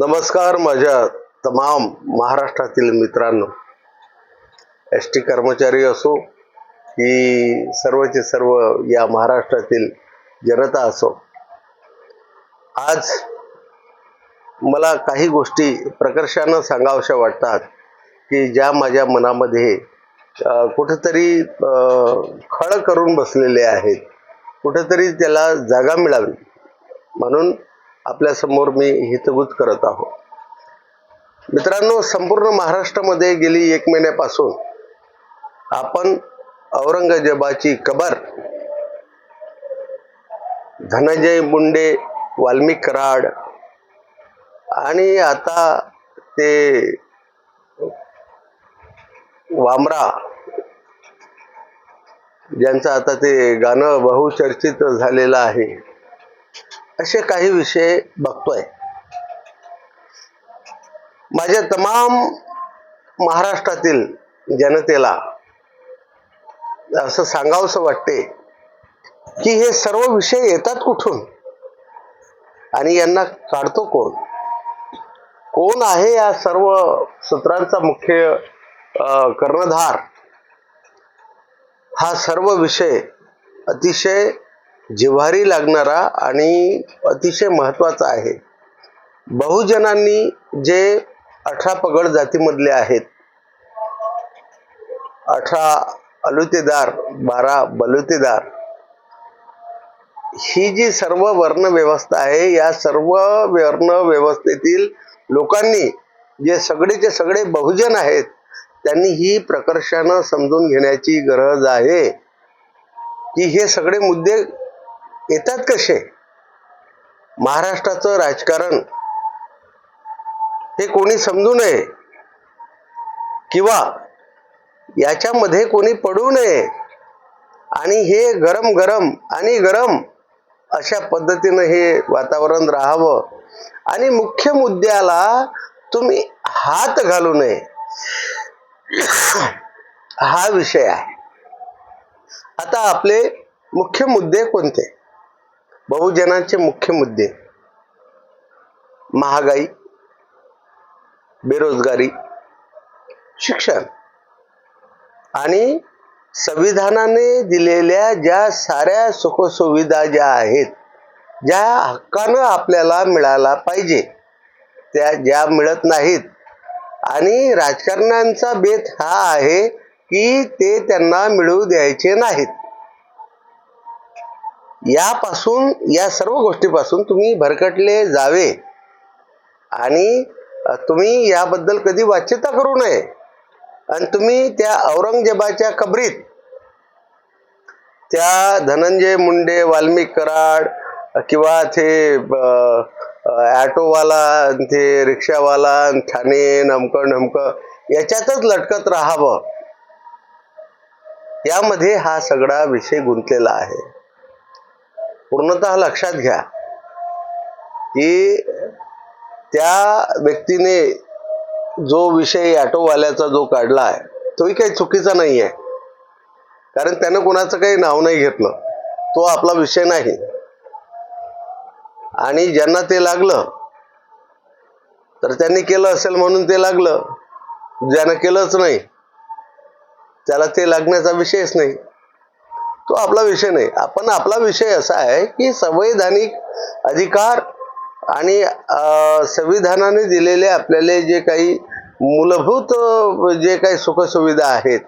नमस्कार माझ्या तमाम महाराष्ट्रातील मित्रांनो. एस टी कर्मचारी असो की सर्वचे सर्व या महाराष्ट्रातील जनता असो आज मला काही गोष्टी प्रकर्षानं सांगाव्याशा वाटतात की ज्या माझ्या मनामध्ये कुठंतरी कुठेतरी खळ करून बसलेले आहेत. कुठेतरी त्याला जागा मिळावी. म्हणून आपल्यासमोर मी हितगुज करत आहो मित्रांनो संपूर्ण महाराष्ट्रामध्ये गेली एक महिन्यापासून आपण औरंगजेबाची कबर धनंजय मुंडे वाल्मिक कराड आणि आता ते वामरा ज्यांचं आता ते गाणं बहुचर्चित झालेलं आहे. असे काही विषय बघतोय. माझ्या तमाम महाराष्ट्रातील जनतेला असं सांगावंसं वाटते की हे सर्व विषय येतात कुठून? आणि यांना काढतो कोण? कोण आहे या सर्व सूत्रांचा मुख्य कर्णधार? हा सर्व विषय अतिशय जिव्हारी लागणारा आणि अतिशय महत्त्वाचा आहे. बहुजनांनी जे अठरा पगड जातीमधले आहेत अठरा अलुतेदार बारा बलुतेदार ही जी सर्व वर्ण व्यवस्था आहे या सर्व वर्ण व्यवस्थेतील लोकांनी जे सगळेचे सगळे बहुजन आहेत त्यांनी ही प्रकर्षानं समजून घेण्याची गरज आहे. की हे सगळे मुद्दे येतात कसे? महाराष्ट्राचं राजकारण हे कोणी समजू नये किंवा याच्यामध्ये कोणी पडू नये आणि हे गरम गरम आणि गरम अशा पद्धतीनं हे वातावरण राहावं. आणि मुख्य मुद्द्याला तुम्ही हात घालू नये. हा विषय आहे. आता आपले मुख्य मुद्दे कोणते? बहुजनांचे मुख्य मुद्दे. महागाई बेरोजगारी शिक्षण. आणि संविधानाने दिलेल्या ज्या साऱ्या सुखसुविधा ज्या आहेत ज्या हक्कानं आपल्याला मिळाला पाहिजे त्या ज्या मिळत नाहीत. आणि राजकारण्यांचा बेत हा आहे की ते त्यांना मिळू द्यायचे नाहीत. यापासून या सर्व गोष्टीपासून तुम्ही भरकटले जावे. आणि तुम्ही याबद्दल कधी वाच्यता करू नये. आणि तुम्ही त्या औरंगजेबाच्या कबरीत त्या धनंजय मुंडे वाल्मिक कराड किंवा ते ब- ॲटोवाला ते रिक्षावाला ठाणे नमकं नमकं याच्यातच लटकत राहावं. यामध्ये हा सगळा विषय गुंतलेला आहे. पूर्णतः लक्षात घ्या की त्या व्यक्तीने जो विषय ऑटोवाल्याचा जो काढला आहे तोही काही चुकीचा नाही आहे कारण त्यानं कोणाचं काही नाव नाही घेतलं. तो आपला विषय नाही. आणि ज्यांना ते लागलं तर त्यांनी केलं असेल म्हणून ते लागलं. ज्यानं केलंच नाही त्याला ते लागण्याचा विषयच नाही. तो आपला विषय नाही. आपण आपला विषय असा आहे की संवैधानिक अधिकार आणि संविधानाने दिलेले आपल्याला जे काही मूलभूत जे काही सुखसुविधा आहेत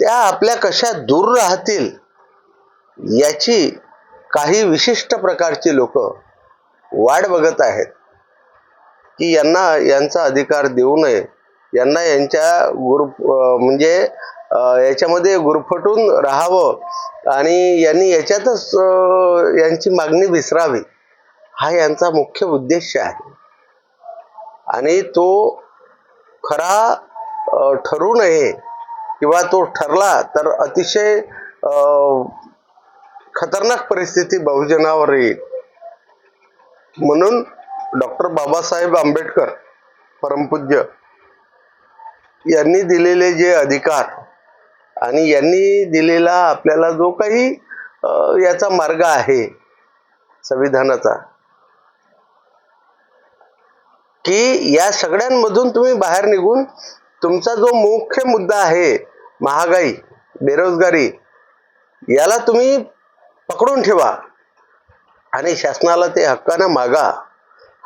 त्या आपल्या कशा दूर राहतील याची काही विशिष्ट प्रकारची लोक वाट बघत आहेत की यांना यांचा अधिकार देऊ नये. यांना यांच्या गुरु म्हणजे याच्यामध्ये गुरफटून राहावं आणि यांनी याच्यातच यांची मागणी विसरावी हा यांचा मुख्य उद्देश आहे. आणि तो खरा ठरू नये किंवा तो ठरला तर अतिशय खतरनाक परिस्थिती बहुजनावर येईल. म्हणून डॉक्टर बाबासाहेब आंबेडकर परमपूज्य यांनी दिलेले जे अधिकार आणि यांनी दिलेला आपल्याला जो काही याचा मार्ग आहे संविधानाचा की या सगळ्यांमधून तुम्ही बाहेर निघून तुमचा जो मुख्य मुद्दा आहे महागाई बेरोजगारी याला तुम्ही पकडून ठेवा आणि शासनाला ते हक्कानं मागा.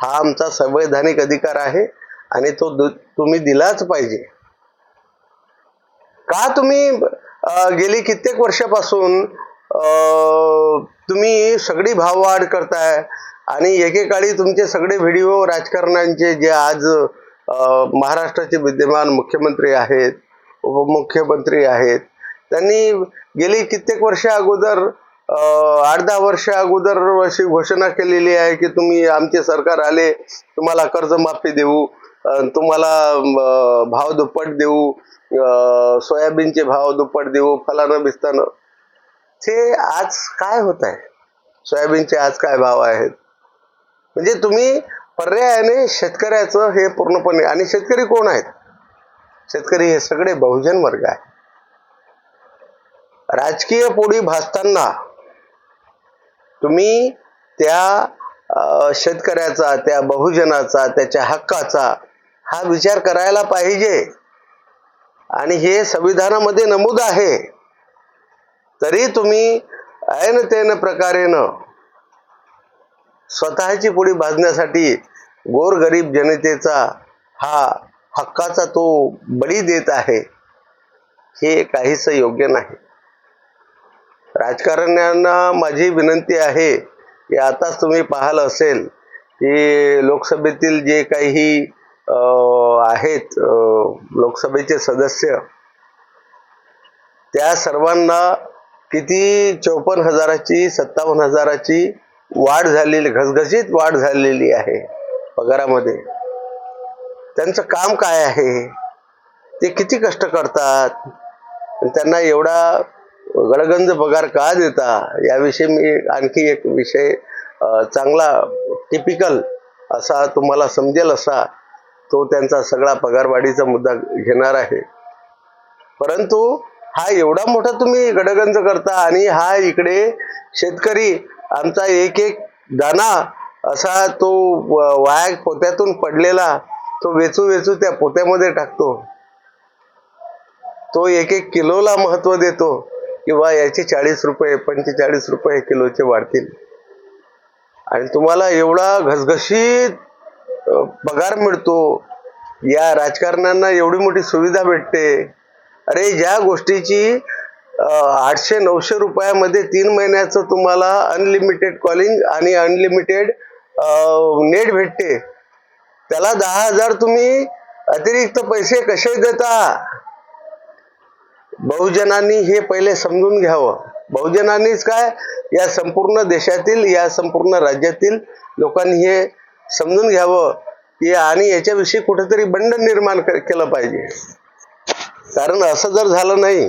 हा आमचा संवैधानिक अधिकार आहे आणि तो दु- तुम्ही दिलाच पाहिजे. का तुम्ही गेली कित्येक वर्षापासून तुम्ही सगळी भाववाढ करताय आणि एकेकाळी तुमचे सगळे व्हिडिओ राजकारण्यांचे जे आज महाराष्ट्राचे विद्यमान मुख्यमंत्री आहेत उपमुख्यमंत्री आहेत त्यांनी गेली कित्येक वर्ष अगोदर आठ दहा वर्ष अगोदर अशी घोषणा केलेली आहे की तुम्ही आमचे सरकार आले तुम्हाला कर्जमाफी देऊ तुम्हाला भाव दुप्पट देऊ सोयाबीनचे भाव दुप्पट देऊ फलानं बिस्तानं. ते आज काय होत आहे? सोयाबीनचे आज काय भाव आहेत? म्हणजे तुम्ही पर्यायाने शेतकऱ्याचं हे पूर्णपणे आणि शेतकरी कोण आहेत? शेतकरी हे सगळे बहुजन वर्ग आहे राजकीय पोळी भासताना तुम्ही त्या शेतकऱ्याचा त्या बहुजनाचा त्याच्या हक्काचा हा विचार करायला पाहिजे. आणि हे संविधानामध्ये नमूद आहे. तरी तुम्ही ऐन तेन प्रकारेनं स्वतःची पुढी भाजण्यासाठी गोरगरीब जनतेचा हा हक्काचा तो बळी देत आहे हे काहीच योग्य नाही. राजकारण्यांना माझी विनंती आहे की आताच तुम्ही पाहाल असेल की लोकसभेतील जे काही आहेत लोकसभेचे सदस्य. त्या सर्वांना किती चौपन्न हजाराची सत्तावन्न हजाराची वाढ झालेली घसघशीत वाढ झालेली आहे पगारामध्ये. त्यांचं काम काय आहे? ते किती कष्ट करतात? त्यांना एवढा गडगंज पगार का देता? याविषयी मी आणखी एक विषय चांगला टिपिकल असा तुम्हाला समजेल असा तो त्यांचा सगळा पगारवाढीचा मुद्दा घेणार आहे. परंतु हा एवढा मोठा तुम्ही गडगंज करता आणि हा इकडे शेतकरी आमचा एक एक दाना असा तो व- वाया पोत्यातून पडलेला तो वेचू वेचू त्या पोत्यामध्ये टाकतो. तो एक एक किलोला महत्त्व देतो किंवा याचे चाळीस रुपये पंचेचाळीस रुपये किलोचे वाढतील. आणि तुम्हाला एवढा घसघशीत पगार मिळतो. या राजकारण्यांना एवढी मोठी सुविधा भेटते. अरे ज्या गोष्टीची आठशे नऊशे रुपयामध्ये तीन महिन्याचं तुम्हाला अनलिमिटेड कॉलिंग आणि अनलिमिटेड नेट भेटते. त्याला दहा हजार तुम्ही अतिरिक्त पैसे कसे देता? बहुजनांनी हे पहिले समजून घ्यावं. बहुजनांनीच काय? या संपूर्ण देशातील या संपूर्ण राज्यातील लोकांनी हे समजून घ्यावं. की आणि याच्याविषयी कुठेतरी बंड निर्माण केलं पाहिजे. कारण असं जर झालं नाही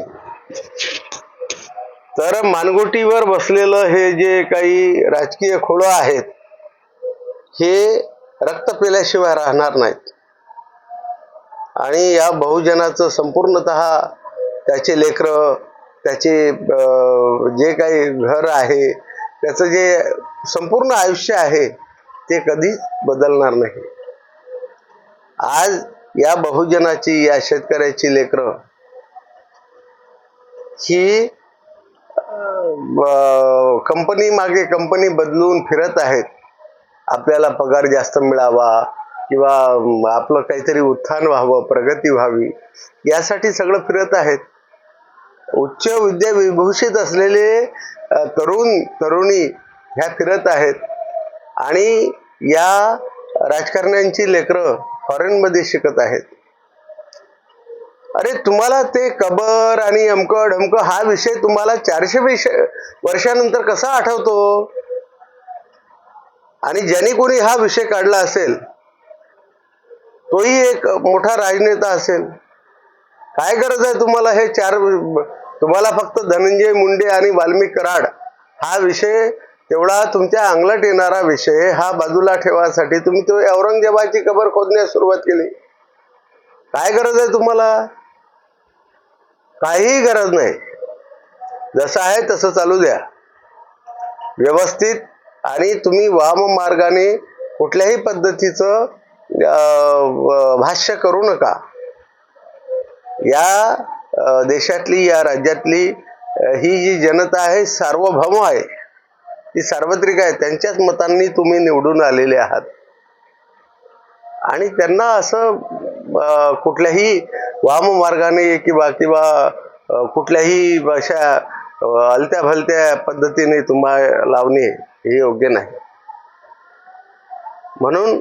तर मानगुटीवर बसलेलं हे जे काही राजकीय खोडं आहेत हे रक्त पेल्याशिवाय राहणार नाहीत. आणि या बहुजनाचं संपूर्णतः त्याचे लेकरं त्याचे जे काही घर आहे त्याचं जे संपूर्ण आयुष्य आहे ते कधीच बदलणार नाही. आज या बहुजनाची या शेतकऱ्याची लेकरं ही कंपनी मागे कंपनी बदलून फिरत आहेत. आपल्याला पगार जास्त मिळावा किंवा आपलं काहीतरी उत्थान व्हावं प्रगती व्हावी यासाठी सगळं फिरत आहेत. उच्च विद्या विभूषित असलेले तरुण तरुणी ह्या फिरत आहेत. आणि या राजकारण्यांची लेकरं फॉरेनमध्ये शिकत आहेत. अरे तुम्हाला ते कबर आणि अमकं ढमकं हा विषय तुम्हाला चारशे विषय वर्षानंतर कसा आठवतो? आणि ज्यांनी कोणी हा विषय काढला असेल तोही एक मोठा राजनेता असेल. काय गरज आहे तुम्हाला हे चार तुम्हाला फक्त धनंजय मुंडे आणि वाल्मिक कराड हा विषय तेवढा तुमच्या अंगलट येणारा विषय हा बाजूला ठेवासाठी तुम्ही तो औरंगजेबाची कबर खोदण्यास सुरुवात केली. काय गरज आहे तुम्हाला? काहीही गरज नाही. जसं आहे तसं चालू द्या. व्यवस्थित आणि तुम्ही वाम मार्गाने कुठल्याही पद्धतीचं भाष्य करू नका. या देशातली या राज्यातली ही जी जनता आहे सार्वभौम आहे. ती सार्वत्रिक आहे. त्यांच्याच मतांनी तुम्ही निवडून आलेले आहात. आणि त्यांना असं कुठल्याही कुठल्याही वाममार्गाने किंवा किंवा कुठल्याही अशा अलत्या भलत्या पद्धतीने तुम्हाला लावणे हे योग्य नाही. म्हणून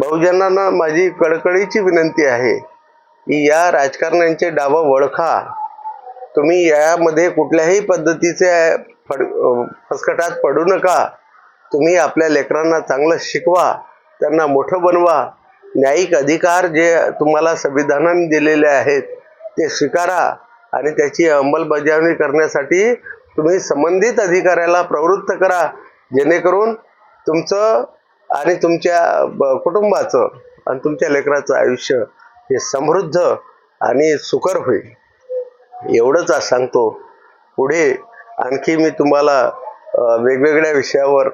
बहुजनांना माझी कडकडीची विनंती आहे की या राजकारण्यांचे डावं वळखा. तुम्ही यामध्ये कुठल्याही पद्धतीचे फड फसकटात पडू नका. तुम्ही आपल्या लेकरांना चांगलं शिकवा त्यांना मोठं बनवा. न्यायिक अधिकार जे तुम्हाला संविधानाने दिलेले आहेत ते स्वीकारा आणि त्याची अंमलबजावणी करण्यासाठी तुम्ही संबंधित अधिकाऱ्याला प्रवृत्त करा. जेणेकरून तुमचं आणि तुमच्या ब- कुटुंबाचं आणि तुमच्या लेकराचं आयुष्य हे समृद्ध आणि सुकर होईल. एवढंच आज सांगतो. पुढे आणखी मी तुम्हाला वेगवेगळ्या विषयावर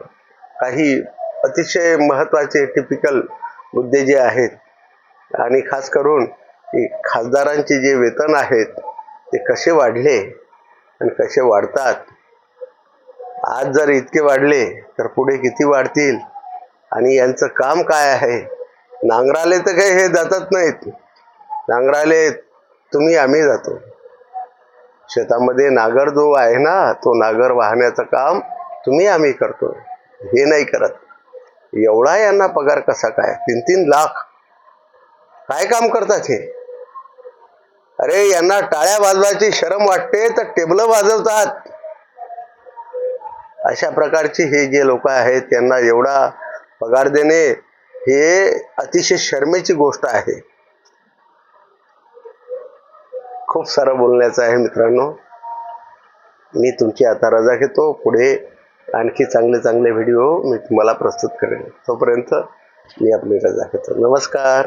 काही अतिशय महत्त्वाचे टिपिकल मुद्दे जे आहेत आणि खास करून खासदारांचे जे वेतन आहेत ते कसे वाढले आणि कसे वाढतात. आज जर इतके वाढले तर पुढे किती वाढतील आणि यांचं काम काय आहे? नांगराले तर काही हे जातच नाहीत. नांगराले तुम्ही आम्ही जातो. शेतामध्ये नागर जो आहे ना तो नागर वाहण्याचं काम तुम्ही आम्ही करतो. हे नाही करत. एवढा यांना पगार कसा काय? तीन तीन लाख. काय काम करतात हे? अरे यांना टाळ्या वाजवायची शरम वाटते तर टेबलं वाजवतात. अशा प्रकारचे हे जे लोक आहेत त्यांना एवढा पगार देणे हे अतिशय शर्मेची गोष्ट आहे. खूप सारं बोलण्याचं आहे मित्रांनो. मी तुमची आता रजा घेतो. पुढे आणखी चांगले चांगले व्हिडिओ मी तुम्हाला प्रस्तुत करेन. तोपर्यंत मी आपली रजा घेतो. नमस्कार.